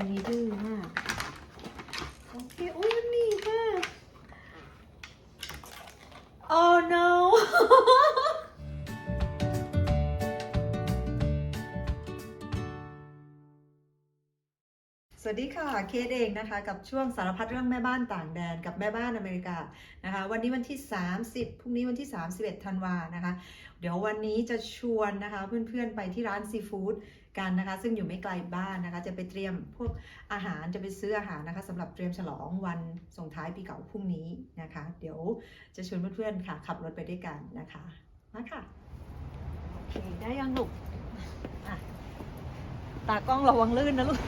วันนี้ดื้อมาก โอเคโอ้ยมันหนีค่ะ Oh no สวัสดีค่ะ เคสเองนะคะ กับช่วงสารพัดเรื่องแม่บ้านต่างแดนกับแม่บ้านอเมริกานะคะ วันนี้วันที่ 30พรุ่งนี้วันที่ 31ธันวานะคะ เดี๋ยววันนี้จะชวนนะคะ เพื่อนๆไปที่ร้านซีฟู้ด กันนะคะ ซึ่งอยู่ไม่ไกลบ้านนะคะ จะไปเตรียมพวกอาหารจะไปซื้ออาหารนะคะสำหรับเตรียมฉลองวันส่งท้ายปีเก่าพรุ่งนี้นะคะ เดี๋ยวจะชวนเพื่อนๆค่ะ ขับรถไปด้วยกันนะคะมาค่ะโอเคได้ยังลูกตากล้องระวังลื่นนะลูก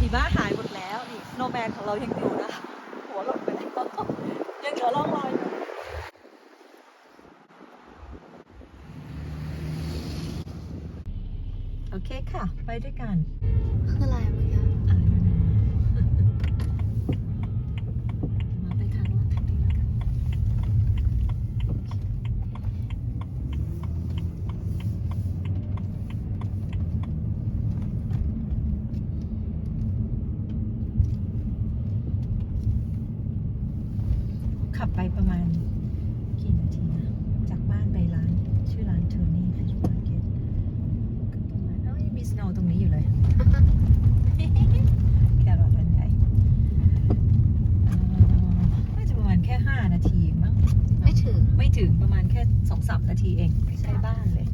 หิมะหายหมดแล้วนี่โนแมนของเรายังอยู่นะ หัวหล่นไปแล้วยังเหลือร่องรอยอยู่โอเค่ะ ไปด้วยกันคืออะไรเมื่อกี้ อะมาไปทางลัดทางนี้แล้วกันขับไปประมาณกี่นาทีนะ จากบ้านไปร้าน ชื่อร้านเทอร์นี่ฟิชมาร์เก็ตประมาณเอ้ยมีสโนว์ตรงนี้อยู่เลย แครอทอันใหญ่เอ่อน่าจะประมาณแค่ 5 นาทีเองมั้ง ไม่ถึง ไม่ถึงประมาณแค่ สองสามนาทีเองใกล้บ้านเลย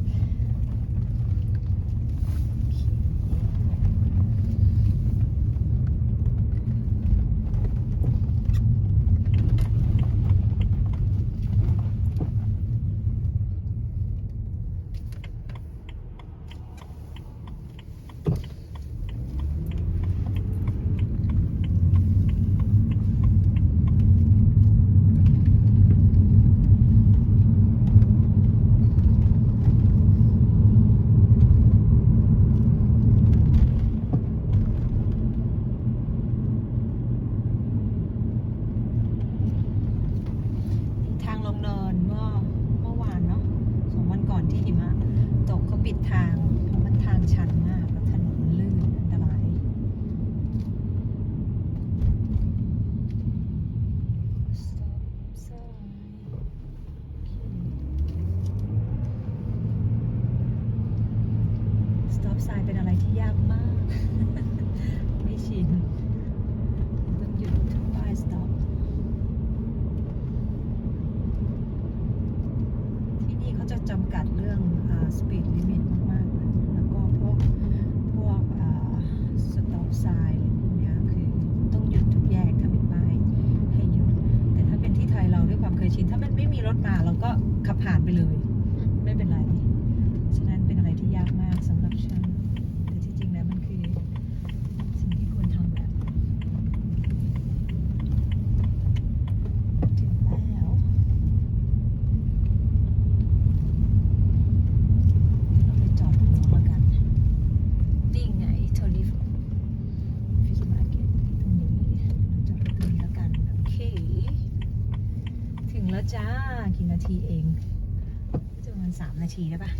สามนาทีได้ปะ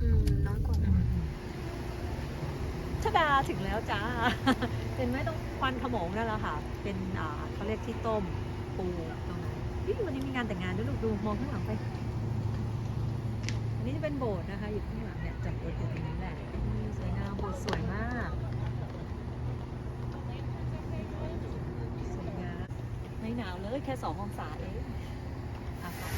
อืมน้อยกว่าชดาถึงแล้วจ้า เป็นไหมต้องควันขโมงนั่นแหละค่ะ เป็นอ่าเขาเรียกที่ต้มปูตรงนั้นนี่วันนี้มีงานแต่งงานด้วยลูกดูมองข้างหลังไป อันนี้จะเป็นโบสถ์นะคะ อยู่ข้างหลังเนี่ยจากรถอยู่ตรงนี้แหละนี่สวยงามโบสถ์สวยมากสวยงามไม่หนาวเลยแค่สององศาเองอะค่ะ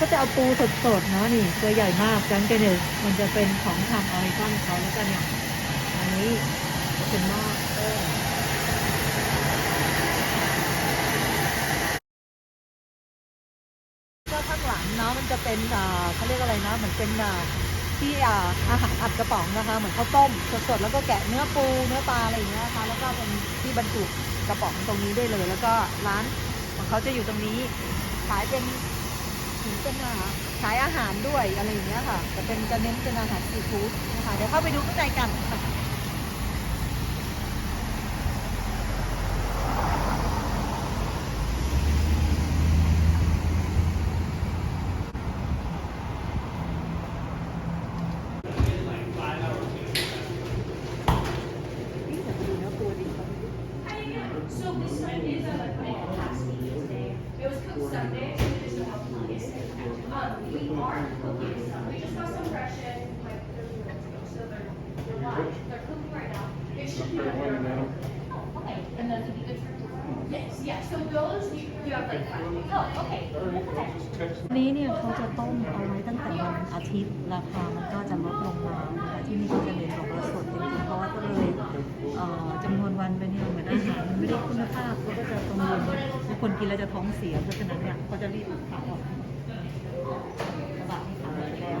ก็จะเอาปูสดๆเนาะนี่ตัวใหญ่มากจังกันเนี่ยมันจะเป็นของทางออริกอนเขาแล้วก็เนี่ยอันนี้เป็นหม้อต้มก็ข้างหลังเนาะมันจะเป็นอ่าเขาเรียกอะไรนะเหมือนเป็นที่อ่าอาหารอัดกระป๋องนะคะ เหมือนข้าวต้มสดๆแล้วก็แกะเนื้อปูเนื้อปลาอะไรอย่างเงี้ยนะคะแล้วก็เป็นที่บรรจุกระป๋องตรงนี้ได้เลย แล้วก็ร้านของเขาจะอยู่ตรงนี้ขายเป็น เป็นอาหารขายอาหารด้วยอะไรอย่างเงี้ยค่ะแต่เป็นจะเน้นเป็นอาหารซีฟู้ดนะคะเดี๋ยวเข้าไปดูข้างในกันค่ะ นี้เนี่ยเขาจะต้มเอาไว้ตั้งแต่วันอาทิตย์ราคามันก็จะลดลงมานะคะที่นี่ก็จะเน้นบอกว่าสดจริงๆเพราะว่าก็เลยเอ่อจำนวนวันไปเนี่ยเหมือนอาหารมันไม่ได้คุณภาพเขาก็จะกังวลทุกคนกินแล้วจะท้องเสียเพราะฉะนั้นเนี่ยเขาจะรีบขายออกกระบะที่ขายไปแล้ว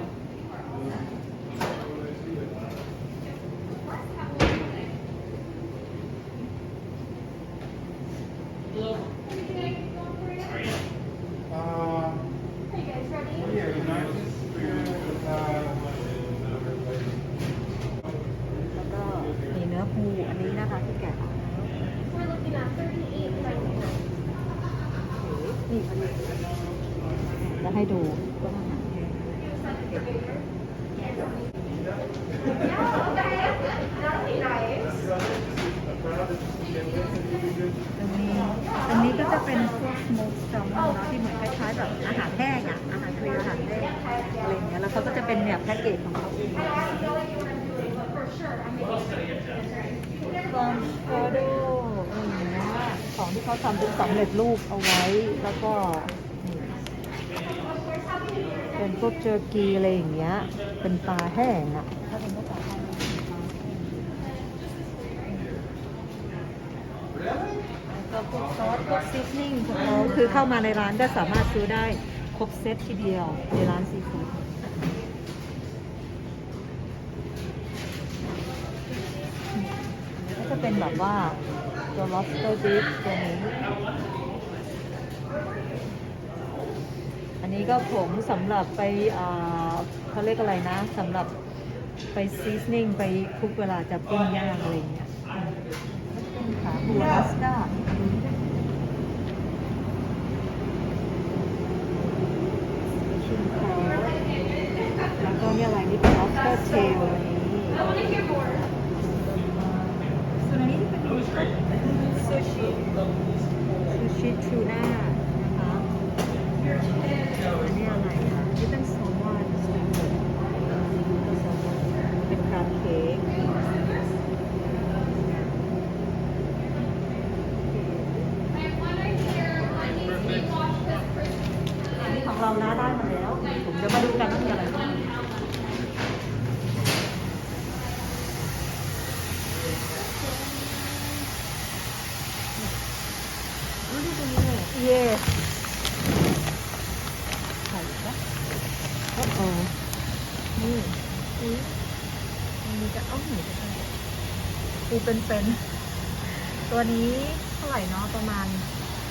Uh, yeah, United Spirit, uh, แล้วก็มีเนื้อปูอันนี้นะคะที่แกะออกแล้วนี่พอดีจะให้ดูว่าอาหารแห้งตรงนี้ตรงนี้ก็จะเป็นพวกสโมกแซลมอนเนาะที่เหมือนคล้ายๆแบบอาหารแห้งอะ อาหารทะเลอาหารแห้งอะไรอย่างเงี้ย แล้วเขาก็จะเป็นเนี่ยแพ็กเกจของเขาเองกอนโฟโดอะไรอย่างเงี้ยของที่เขาทำเป็นสำเร็จรูปเอาไว้ แล้วก็นี่ เป็นพวกเจอร์กีอะไรอย่างเงี้ย เป็นปลาแห้งอะถ้าเป็นพวกปลาแห้งแล้วก็พวกซอสพวกซีซนิ่งของเขาคือเข้ามาในร้านก็สามารถซื้อได้ครบเซตทีเดียวในร้านซีฟู้ดก็จะเป็นแบบว่าตัว lobster beef ตัวนี้ อั นนี้ก็ผงสำหรับไปอ่าเขาเรียกอะไรนะสำหรับไปซีซนิ่งไปคลุกเวลาจะปิ้งย่างอะไรอย่างเงี้ยอืมขาบัวลัสก้าชิมเขาแล้วก็เนี่ยอะไรนี่เป็น lobster tail อันนี้ส่วนอันนี้ที่เป็นซูชิซูชิทูน่านะคะ อันนี้อะไรคะนี่เป็นแซลมอนสเต็กเป็นคราฟเค้กอันนี้ของเรานะได้มาแล้ว ผมจะมาดูกันว่ามีอะไรบ้างอุ๊ยดูตรงนี้เลยเย่ไข่ปะโอ้โหนี่อุ้ยมันมีจะเอ้าหนูจะเป็นปู เป็นๆ ตัวนี้เท่าไหร่เนาะประมาณ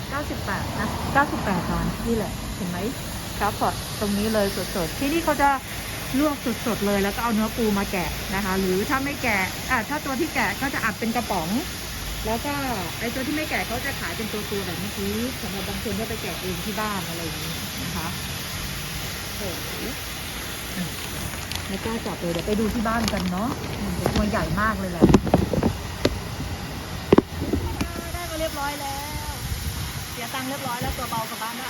98 นะ 98บาทนี่แหละ เห็นไหมครับพอตตรงนี้เลยสดๆ ที่นี่เขาจะลวกสดๆเลยแล้วก็เอาเนื้อปูมาแกะนะคะ หรือถ้าไม่แกะอะถ้าตัวที่แกะก็จะอัดเป็นกระป๋อง แล้วก็ไอ้ตัวที่ไม่แกะเขาจะขายเป็นตัวๆแบบเมื่อกี้สำหรับบางคนก็ไปแกะเองที่บ้านอะไรอย่างนี้นะคะโอ้โหอืมไม่กล้าจับเลยเดี๋ยวไปดูที่บ้านกันเนาะอืมตัวใหญ่มากเลยแหละได้มา เรียบร้อยแล้ว เสียตังค์เรียบร้อยแล้วตัวเบากลับบ้านได้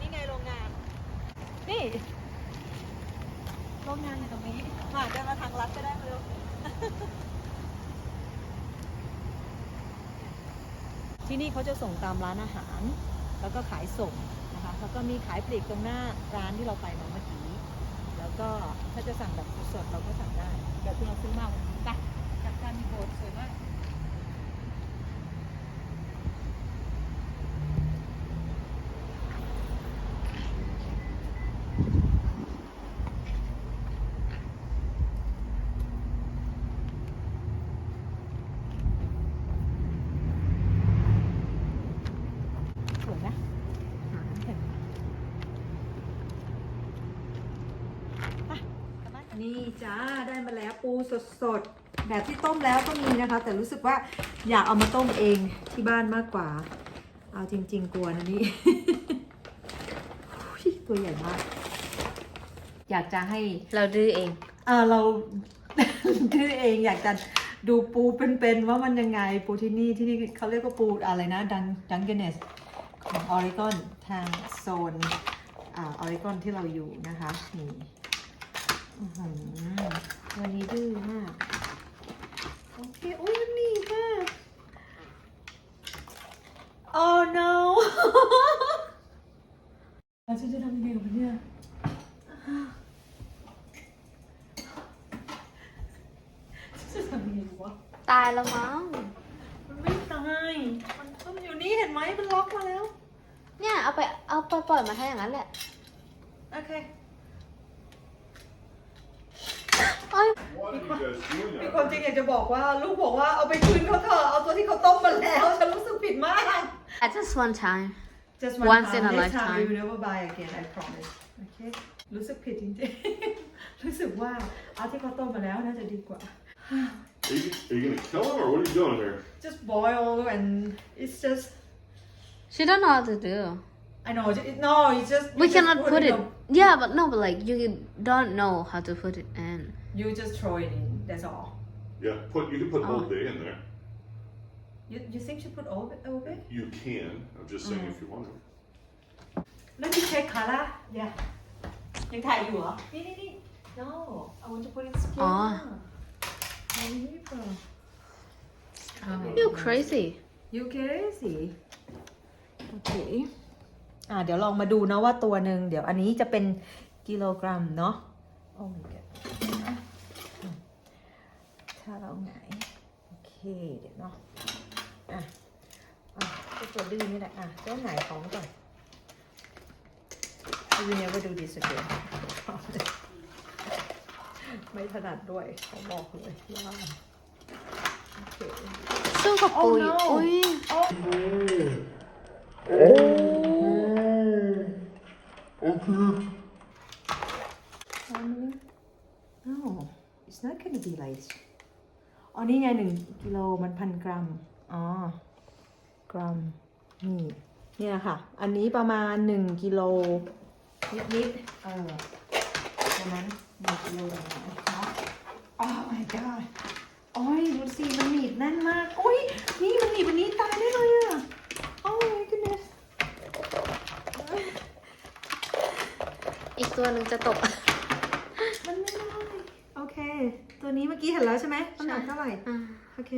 นี่ไงโรงงาน นี่ โรงงานอยู่ตรงนี้มาเดินมาทางลัดก็ได้มาเร็วที่นี่เขาจะส่งตามร้านอาหาร แล้วก็ขายส่งนะคะ แล้วก็มีขายปลีกตรงหน้าร้านที่เราไปมาเมื่อกี้ แล้วก็ถ้าจะสั่งแบบสดๆเราก็สั่งได้แบบที่เราซื้อมาวันนี้ไปจากการมีโบสถ์สวยมาก สวยนะหาน้ำแข็งไปนี่จ้า ได้มาแล้ว ปูสดๆ แบบที่ต้มแล้วก็มีนะคะ แต่รู้สึกว่าอยากเอามาต้มเองที่บ้านมากกว่า เอาจริง ๆ กลัวนะนี่อุ๊ยตัวใหญ่มาก อยากจะให้ เราดื้อเองอ่าเราคือเองอยากจะดูปูเป็นๆว่ามันยังไงปูที่นี่ที่นี่เขาเรียกว่าปูอะไรนะดังดังเกเนสของออริกอนทางโซนอ่าออริกอนที่เราอยู่นะคะนี่อื้อหือ วันนี้ดื้อมาก โอเคอุ้ยมันหนีบมาก Oh no เราจะทำยังไงกับมันเนี่ยจะทำยังไงดีวะ ตายแล้วมั้ง มันไม่ตาย มันมันอยู่นี่เห็นไหมมันล็อกมาแล้ว เนี่ยเอาไปเอาไปปล่อยมาให้อย่างนั้นแหละ โอเค เอ้ย What are you guys doing มี out ความจริงอยากจะบอกว่าลูกบอกว่าเอาไปคืนเขาเถอะเอาตัวที่เขาต้มมาแล้วฉันรู้สึกผิดมาก at just one time Just Once in a Next time lifetime. we will never buy again I promise โอเครู้สึกผิดจริงๆ รู้สึกว่าเอาที่เขาต้มมาแล้วน่าจะดีกว่า Are you, are you gonna kill him or what are you doing here? just boil and it's just she don't know how to do I know it, no it's just you we just cannot put it in yeah but no but like you don't know how to put it in the- you just throw it in that's all Yeah, put you can put Oh. Old Bay in there. you you think you put all of it all of it You can. I'm just saying Mm. if you want to. Let me check color. Yeah. ยังถ่ายอยู่เหรอ นี่นี่นี่ No I want to put it skin อ๋ออันนี้เปล่า you crazy You crazy โอเค อ่า เดี๋ยวลองมาดูนะว่าตัวหนึ่ง เดี๋ยวอันนี้จะเป็นกิโลกรัมเนาะ โอ้ my god ถ้าเราไงายโอเคเดี๋ยวเนาะอะอะก็ตัวดื้อนี่แหละอะเจ้าไหนายของก่อน I will never do this again ไม่ถนัดด้วยเขาบอกเลยว่าโอเคสู้กับปุย Oh no อุ้ย How No it's not gonna be like อ๋อนี่ไงหนึ่งกิโลมันพันกรัม อ๋อ กรัม นี่ เนี่ยค่ะ อันนี้ประมาณหนึ่งกิโลนิดๆ เออประมาณหนึ่งกิโลหน่อยๆเนาะ Oh my god โอ้ยดูสิมันหนีบแน่นมากโอ้ยนี่มันหนีบวันนี้ตายได้เลยอะ Oh my goodness อีกตัวหนึ่งจะตก มันไม่ได้ โอเค ตัวนี้เมื่อ กี้เห็นแล้วใช่ไหมน้ำหนักเท่าไหร่อ่าโอเค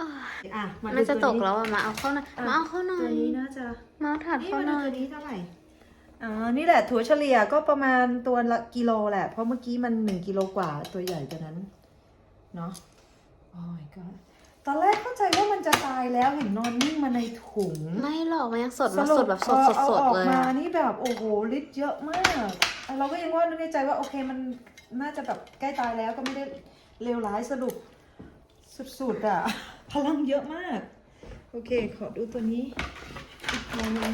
อะาดูมันจะตกนี้แล้วอะมาเอาเข้าหน่อยอะมาเอาเข้าหน่อตัวยนี้น่าจะมาเอาถาดนี่เข้ามาหดูน่อตัยวนี้เท่าไหร่อ๋อนี่แหละถั่วเฉลี่ยก็ประมาณตัวละกิโลแหละ เพราะเมื่อกี้มันหนึ่งกิโลกว่าตัวใหญ่กว่านั้นเนาะโอ้ my god ตอนแรกเข้าใจว่ามันจะตายแล้วเห็นนอนนิ่งมาในถุง ไม่หรอกมันยังสดมาสรุดปแบบสดอาสดอาสดออกเลยมาอะนี่แบบโอ้โหลิตรเยอะมากอะเราก็ยังว่านึกในใจว่าโอเคมัน น่าจะแบบใกล้ตายแล้วก็ไม่ได้เลวร้ายสรุปสุดๆอะ พลังเยอะมาก โอเค ขอดูตัวนี้อีกตัวหนึง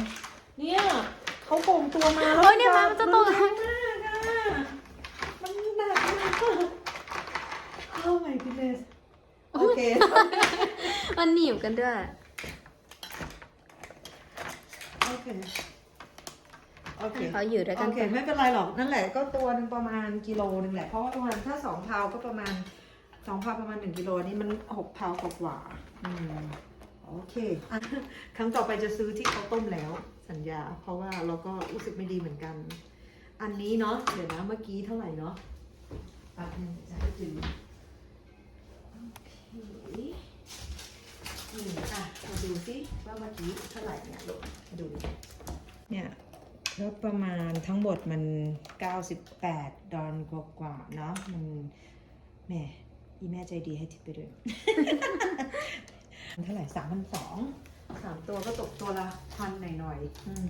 เนี่ยเขาโป่งตัวมาแล้วโอ้ยเนี่ยมันจะตกรุนแรงมากอะมันหนักมากโอ้ my goodness โอเค มันหนีบกันด้วย โอเค โอเคเขาอยู่ด้วยกันโอเค ไม่เป็นไรหรอกนั่นแหละก็ตัวหนึงประมาณกิโลหนึงแหละเพราะว่าประมาณถ้าสองพาวก็ประมาณสองพาวประมาณหนึ่งกิโลนี่มันหกพาวกว่าๆอืมโอเคอะครั้งต่อไปจะซื้อที่เขาต้มแล้ว สัญญา เพราะว่าเราก็รู้สึกไม่ดีเหมือนกัน อันนี้เนาะเดี๋ยวนะเมื่อกี้เท่าไหร่เนาะแป๊บนึงจะให้ดูโอเคอืมอะมาดูซิว่าเมื่อกี้เท่าไหร่เนี่ยลูกมาดูดิเนี่ย ก็ประมาณทั้งหมดมัน 98 ดอลกว่าๆเนาะมันแหม่อีแม่ใจดีให้ทิปไปด้วยมันเท่าไหร่สามพันสองสามตัวก็ตกตัวละพันหน่อยๆอืม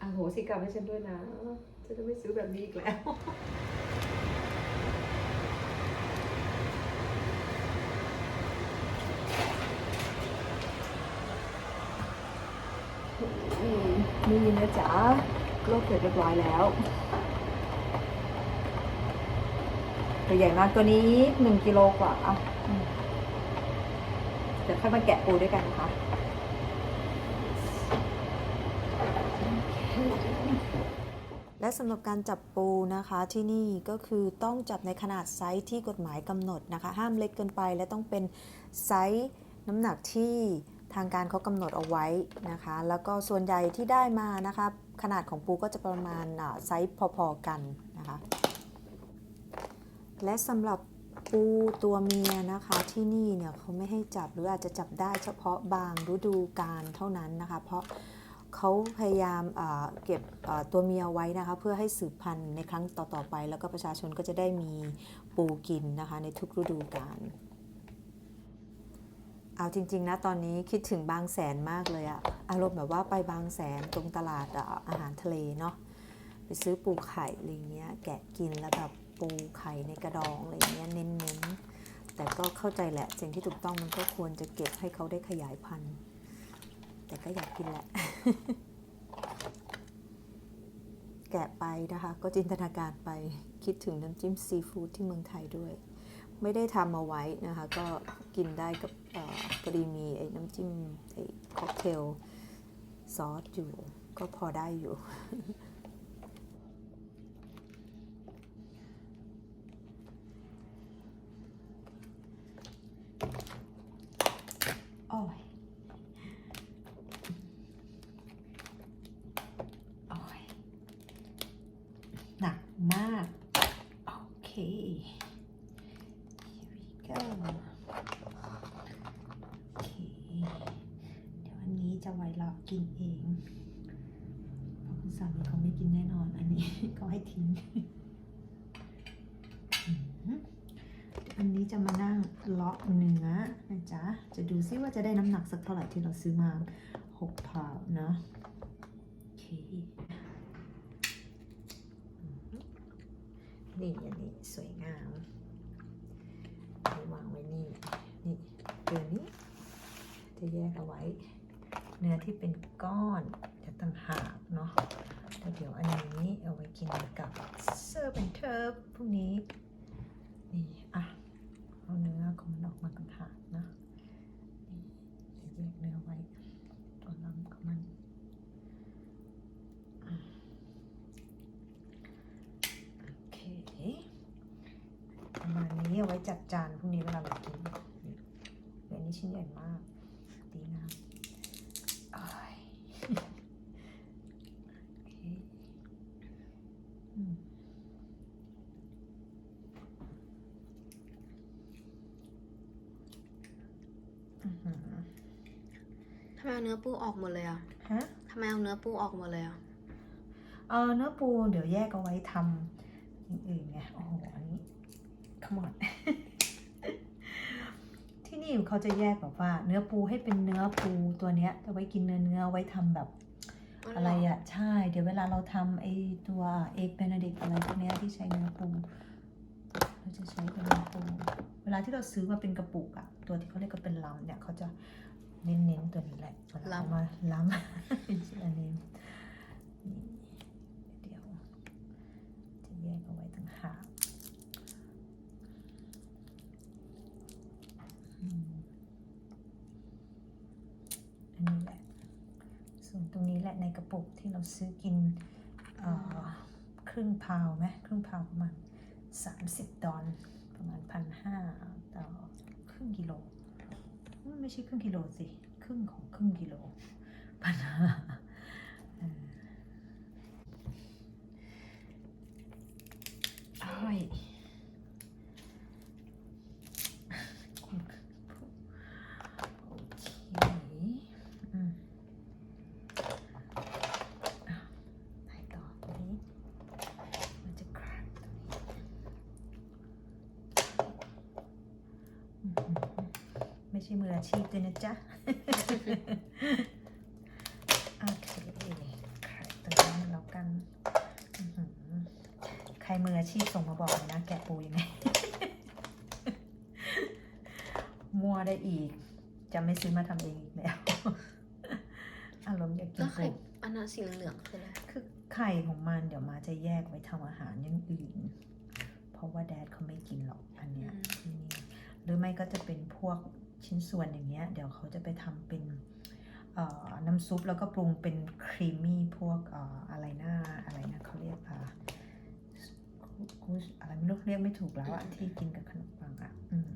อโหสิกรรมให้ฉันด้วยนะจะได้ไม่ซื้อแบบนี้อีกแล้วอืมนี่นะจ๊ะ โลกเสร็จเรียบร้อยแล้ว ตัวใหญ่มากตัวนี้หนึ่งกิโลกว่าอืมเดี๋ยวค่อยมาแกะปูด้วยกันนะคะและสำหรับการจับปูนะคะที่นี่ก็คือต้องจับในขนาดไซส์ที่กฎหมายกำหนดนะคะ ห้ามเล็กเกินไปและต้องเป็นไซส์น้ำหนักที่ ทางการเขากำหนดเอาไว้นะคะ แล้วก็ส่วนใหญ่ที่ได้มานะคะขนาดของปูก็จะประมาณไซส์พอๆกันนะคะ และสำหรับปูตัวเมียนะคะที่นี่เนี่ยเขาไม่ให้จับหรืออาจจะจับได้เฉพาะบางฤดูกาลเท่านั้นนะคะ เพราะเขาพยายามเก็บตัวเมียไว้นะคะ เพื่อให้สืบพันธุ์ในครั้งต่อๆไป แล้วก็ประชาชนก็จะได้มีปูกินนะคะในทุกฤดูกาล เอาจริง ๆ นะตอนนี้คิดถึงบางแสนมากเลยอะอารมณ์แบบว่าไปบางแสนตรงตลาดอะอาหารทะเลเนาะไปซื้อปูไข่อะไรเงี้ยแกะกินแล้วแบบปูไข่ในกระดองอะไรเงี้ยเน้นๆ แต่ก็เข้าใจแหละสิ่งที่ถูกต้องมันก็ควรจะเก็บให้เขาได้ขยายพันธุ์ แต่ก็อยากกินแหละ แกะไปนะคะ ก็จินตนาการไปคิดถึงน้ำจิ้มซีฟู้ดที่เมืองไทยด้วย ไม่ได้ทำเอาไว้นะคะ ก็กินได้กับเอ่อพอดีมีไอ้น้ำจิ้มไอ้ค็อกเทลซอสอยู่ ก็พอได้อยู่ โอ้ย โอ้ย หนักมาก โอเค Here we go โอเค เดี๋ยวอันนี้จะไว้รอกินเอง เพราะคุณสามีเขาไม่กินแน่นอน อันนี้ เขาให้ทิ้งอืมอันนี้จะมานั่งเลาะเนื้อนะ จะดูซิว่าจะได้น้ำหนักสักเท่าไหร่ที่เราซื้อมาหกพาวเนาะโอเคนี่อันนี้สวยงามวางไว้นี่ นี่ตัวนี้ จะแยกเอาไว้ เนื้อที่เป็นก้อนจะต่างหากเนาะแล้วเดี๋ยวอันนี้เอาไว้กินกับเซอร์เป็นเทิร์ฟพวกนี้ นี่ อะ เอาเนื้อของมันออกมาต่างหากนะ นี่ยกเนื้อไว้ ตัวลำของมันโอเคประมาณนี้เอาไว้จัดจานพรุ่งนี้เวลาเรากินเดี๋ยวนี้ชิ้นใหญ่มากดีนะอ้ายโไมเอาเนื้อปูออกหมดเลยอะฮะทำไมเอาเนื้อปูออกหมดเลยอะเออเนื้อปูเดี๋ยวแยกเอาไว้ทำอย่างอื่นไงโอ้โหอันนี้ขมอด ที่นี่เขาจะแยกแบบว่า เนื้อปูให้เป็นเนื้อปูตัวเนี้ยจะไว้กินเนื้อเนื้อไว้ทำแบบ อะไรอะ่ะใช่ เดี๋ยวเวลาเราทำไอตัวเอกเบนเดกอะไรพวกเนี้ยที่ใช้เนื้อปูเราจะใช้เป็นเนื้อปูเวลาที่เราซื้อมาเป็นกระปุกอะตัวที่เขาเรียกก็เป็นลำเนี่ยเขาจะ เน้นๆตัวนี้แหละเวลาเอามาล้ำเป็นชื่ออันนี้นี่เดี๋ยวจะแยกเอาไว้ต่างหากอืมอันนี้แหละ ส่วนตรงนี้แหละในกระปุกที่เราซื้อกินเอ่อครึ่งพาวไหมครึ่งพาวประมาณ 30 ดอลประมาณพันห้าต่อครึ่งกิโลอืม ไม่ใช่ครึ่งกิโลสิ ครึ่งของครึ่งกิโลปัญหาเอออ้อยคุณโอเคอืม ไปต่อตรงนี้ มันจะคราดตรงนี้อื้อหือไม่ใช่มืออาชีพด้วยนะจ๊ะ โอเคคราดตรงนี้แล้วกันอื้อหือใคร มืออาชีพส่งมาบอกเลยนะแกะปูยังไง มัวได้อีก จะไม่ซื้อมาทำเองอีกแล้ว อารมณ์อยากกิแล้นวไข่ปูอันนั้นสีเหลืองๆคืออะไรคือไข่ของมันเดี๋ยวมาจะแยกไว้ทำอาหารอย่างอื่น เพราะว่าแดดเขาไม่กินหรอกอันเนี้ยที่นี่หรือไม่ก็จะเป็นพวกชิ้นส่วนอย่างเงี้ย เดี๋ยวเขาจะไปทำเป็นเอ่อน้ำซุปแล้วก็ปรุงเป็นครีมมี่พวกเอ่ออะไรนะอะไรนะเขาเรียกอ่า กูสอะไรไม่รู้เรียกไม่ถูกแล้วอะที่กินกับขนมปังอะอืม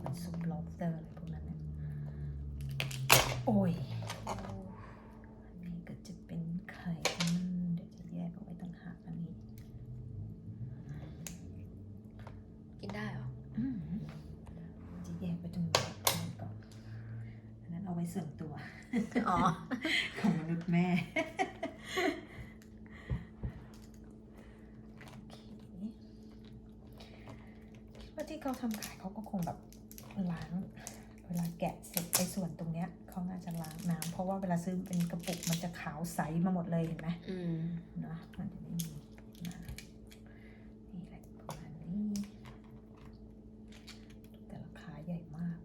เป็นซุป lobster อะไรพวกนั้นนะโอเคโอ้ยอันนี้ก็จะเป็นไข่อืมเดี๋ยวจะแยกเอาไว้ต่างหากอันนี้กินได้เหรออืมจะแยกไปตรงนี้ก่อนอันนั้นเอาไว้ส่วนตัว อ๋อ ของมนุษย์แม่ โอเคคิดว่าที่เขาทำขายเขาก็คงแบบล้าง เวลาแกะเสร็จไอ้ส่วนตรงเนี้ยเขาน่าจะล้างน้ำเพราะว่าเวลาซื้อเป็นกระปุกมันจะขาวใสมาหมดเลยเห็นไหม อืม เนาะมันจะไม่มีมานี่แหละประมาณนี้ แต่ราคาใหญ่มาก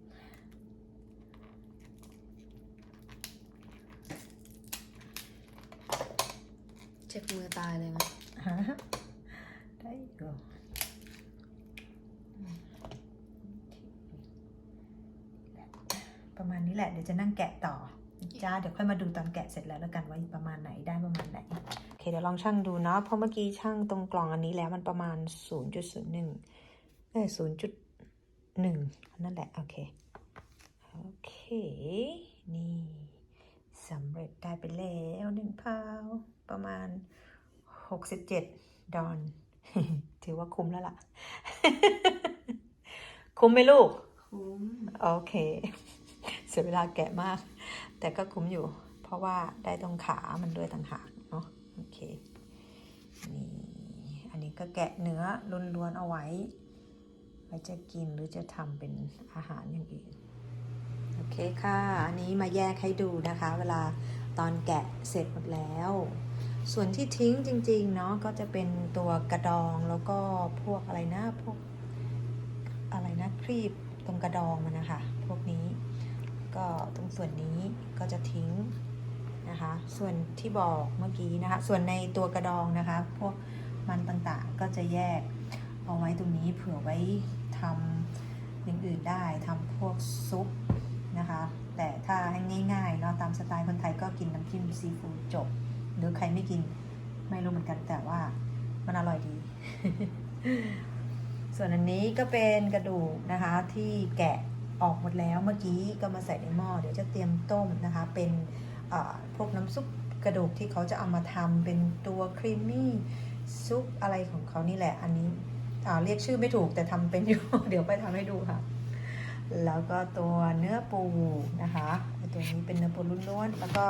เจ็บมือตายเลยมั้ย ฮะได้อยู่อืมประมาณนี้แหละ เดี๋ยวจะนั่งแกะต่อจ้า เดี๋ยวค่อยมาดูตอนแกะเสร็จแล้วแล้วกันว่าประมาณไหนได้ประมาณไหนโอเคเดี๋ยวลองช่างดูเนาะเพราะเมื่อกี้ช่างตรงกล่องอันนี้แล้วมันประมาณ 0.01เอ้ย0.1 นั่นแหละโอเคโอเค นี่สำเร็จได้ไปแล้วหนึ่งพาวประมาณ 67 ดอน ถือว่าคุ้มแล้วล่ะ คุ้มไหมลูก คุ้ม โอเค เสียเวลาแกะมาก แต่ก็คุ้มอยู่ เพราะว่าได้ตรงขามันด้วยต่างหากเนาะโอเคนี่อันนี้ก็แกะเนื้อล้วนๆเอาไว้ไว้จะกินหรือจะทำเป็นอาหารอย่างอื่นโอเคค่ะ อันนี้มาแยกให้ดูนะคะ เวลาตอนแกะเสร็จหมดแล้ว ส่วนที่ทิ้งจริง ๆ เนาะก็จะเป็นตัวกระดองแล้วก็พวกอะไรนะพวกอะไรนะครีบตรงกระดองมันนะคะ พวกนี้ ก็ตรงส่วนนี้ก็จะทิ้งนะคะ ส่วนที่บอกเมื่อกี้นะคะ ส่วนในตัวกระดองนะคะ พวกมันต่างๆก็จะแยกเอาไว้ตรงนี้เผื่อไว้ทำอย่างอื่นได้ทำพวกซุปนะคะ แต่ถ้าให้ง่ายๆเนาะตามสไตล์คนไทยก็กินน้ำจิ้มซีฟู้ดจบ หรือใครไม่กินไม่รู้เหมือนกันแต่ว่ามันอร่อยดี ส่วนอันนี้ก็เป็นกระดูกนะคะที่แกะ ออกหมดแล้วเมื่อกี้ก็มาใส่ในหม้อเดี๋ยวจะเตรียมต้มนะคะ เป็นพวกน้ำซุปกระดูกที่เขาจะเอามาทำเป็นตัวครีมมี่ซุปอะไรของเขานี่แหละ อันนี้เรียกชื่อไม่ถูกแต่ทำเป็นอยู่ เดี๋ยวไปทำให้ดูค่ะ แล้วก็ตัวเนื้อปูนะคะตัวนี้เป็นเนื้อปูล้วนๆแล้วก็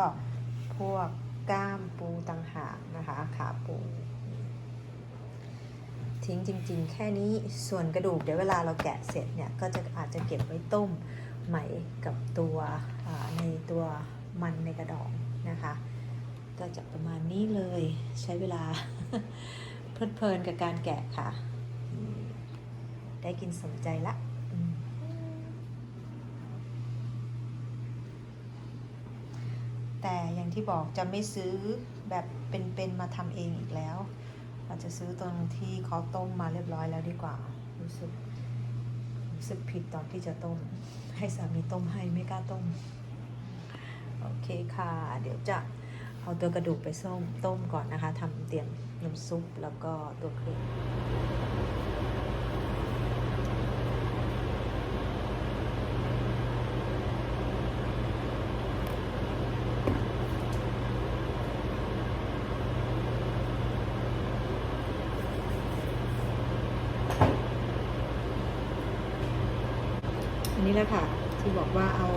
พวกก้ามปูต่างหากนะคะขาปู ทิ้งจริง ๆ แค่นี้ส่วนกระดูกเดี๋ยวเวลาเราแกะเสร็จเนี่ยก็จะอาจจะเก็บไว้ต้มใหม่กับตัวในตัวมันในกระดองนะคะ ก็จะประมาณนี้เลยใช้เวลาเพลิดเพลินกับการแกะค่ะ ได้กินสมใจละแต่อย่างที่บอกจะไม่ซื้อแบบเป็นๆมาทำเองอีกแล้ว เราจะซื้อตรงที่เขาต้มมาเรียบร้อยแล้วดีกว่า รู้สึกรู้สึกผิดตอนที่จะต้ม ให้สามีต้มให้ไม่กล้าต้ม โอเคค่ะ เดี๋ยวจะเอาตัวกระดูกไปส้มต้มก่อนนะคะทำเตรียมน้ำซุปแล้วก็ตัวเครื่อง อันนี้แหละค่ะ ที่บอกว่าเอา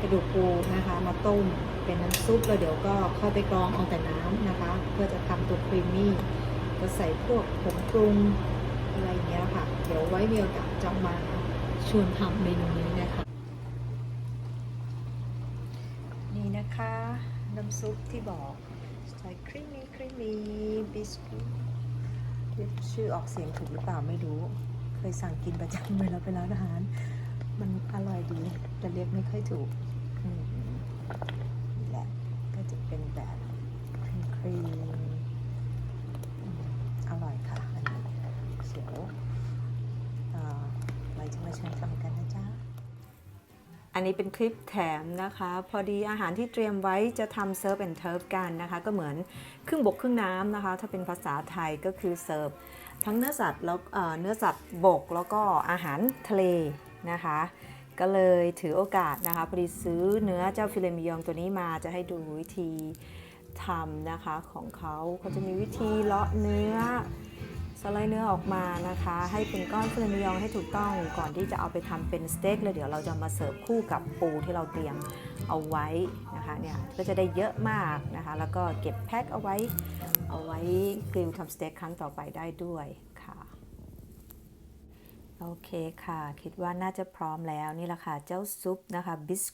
กระดูกปูนะคะ มาต้มเป็นน้ำซุปแล้วเดี๋ยวก็ค่อยไปกรองเอาแต่น้ำนะคะ เพื่อจะทำตัวครีมมี่ก็ใส่พวกผงปรุงอะไรอย่างเงี้ยค่ะ เดี๋ยวไว้มีโอกาสจะมาชวนทำเมนูนี้นะคะ นี่นะคะ น้ำซุปที่บอกใส่ครีมมี่ครีมมี่บิสกิตชื่อออกเสียงถูกหรือเปล่าไม่รู้ เคยสั่งกินประจำเวลาไปร้านอาหาร มันอร่อยดีแต่เรียกไม่ค่อยถูกนี่แหละก็จะเป็นแบบครีมครีมอร่อยค่ะอันนี้เดี๋ยวเอ่อไว้จะมาชิญทำกันนะจ๊ะอันนี้เป็นคลิปแถมนะคะ พอดีอาหารที่เตรียมไว้จะทำเซิร์ฟแอนเทิร์ฟกันนะคะ ก็เหมือนครึ่งบกครึ่งน้ำนะคะ ถ้าเป็นภาษาไทยก็คือเสิร์ฟทั้งเนื้อสัตว์แล้วเนื้อสัตว์บกแล้วก็อาหารทะเล นะคะ ก็เลยถือโอกาสนะคะพอดีซื้อเนื้อเจ้าฟิเลมิยองตัวนี้มาจะให้ดูวิธีทำนะคะของเขาเขาจะมีวิธีเลาะเนื้อสไลด์เนื้อออกมานะคะ ให้เป็นก้อนฟิเลมิยองให้ถูกต้องก่อนที่จะเอาไปทำเป็นสเต็กแล้วเดี๋ยวเราจะมาเสิร์ฟคู่กับปูที่เราเตรียมเอาไว้นะคะเนี่ยก็จะได้เยอะมากนะคะ แล้วก็เก็บแพ็คเอาไว้เอาไว้กริลทำสเต็กครั้งต่อไปได้ด้วย โอเคค่ะ คิดว่าน่าจะพร้อมแล้วนี่แหละค่ะ เจ้าซุปนะคะบิส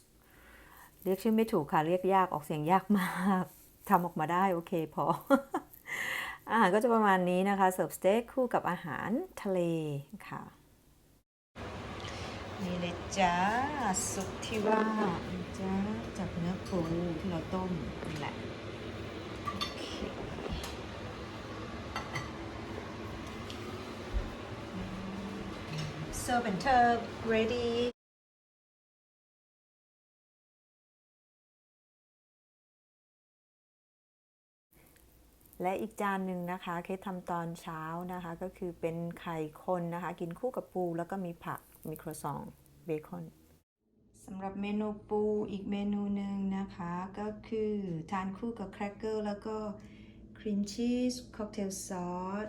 เรียกชื่อไม่ถูกค่ะ เรียกยากออกเสียงยากมากทำออกมาได้โอเคพอ อาหารก็จะประมาณนี้นะคะ เสิร์ฟสเต็กคู่กับอาหารทะเลค่ะ นี่เลยจ้าซุปที่ว่าจ้าจากเนื้อปูที่เราต้มนี่แหละ โอเค Serve and serve ready และอีกจานหนึ่งนะคะ เคสทำตอนเช้านะคะ ก็คือเป็นไข่คนนะคะ กินคู่กับปู แล้วก็มีผักมีครัวซองเบคอนสำหรับเมนูปูอีกเมนูหนึ่งนะคะ ก็คือทานคู่กับแครกเกอร์แล้วก็ครีมชีสค็อกเทลซอส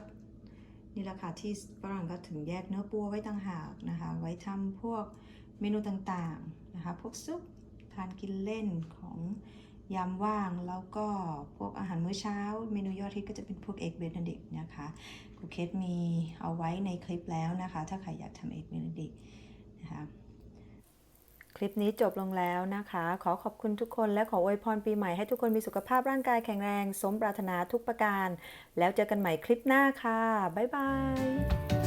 นี่แหละค่ะที่ฝรั่งก็ถึงแยกเนื้อปูไว้ต่างหากนะคะ ไว้ทำพวกเมนูต่างๆนะคะ พวกซุปทานกินเล่นของยามว่างแล้วก็พวกอาหารมื้อเช้า เมนูยอดฮิตก็จะเป็นพวกเอ็กเบนเดกนะคะครูเคสมีเอาไว้ในคลิปแล้วนะคะ ถ้าใครอยากทำเอ็กเบนเดกนะคะ ลิปนี้จบลงแล้วนะคะ ขอขอบคุณทุกคนและขออวยพรปีใหม่ให้ทุกคนมีสุขภาพร่างกายแข็งแรง สมปรารถนาทุกประการ แล้วเจอกันใหม่คลิปหน้าค่ะ บ๊ายบาย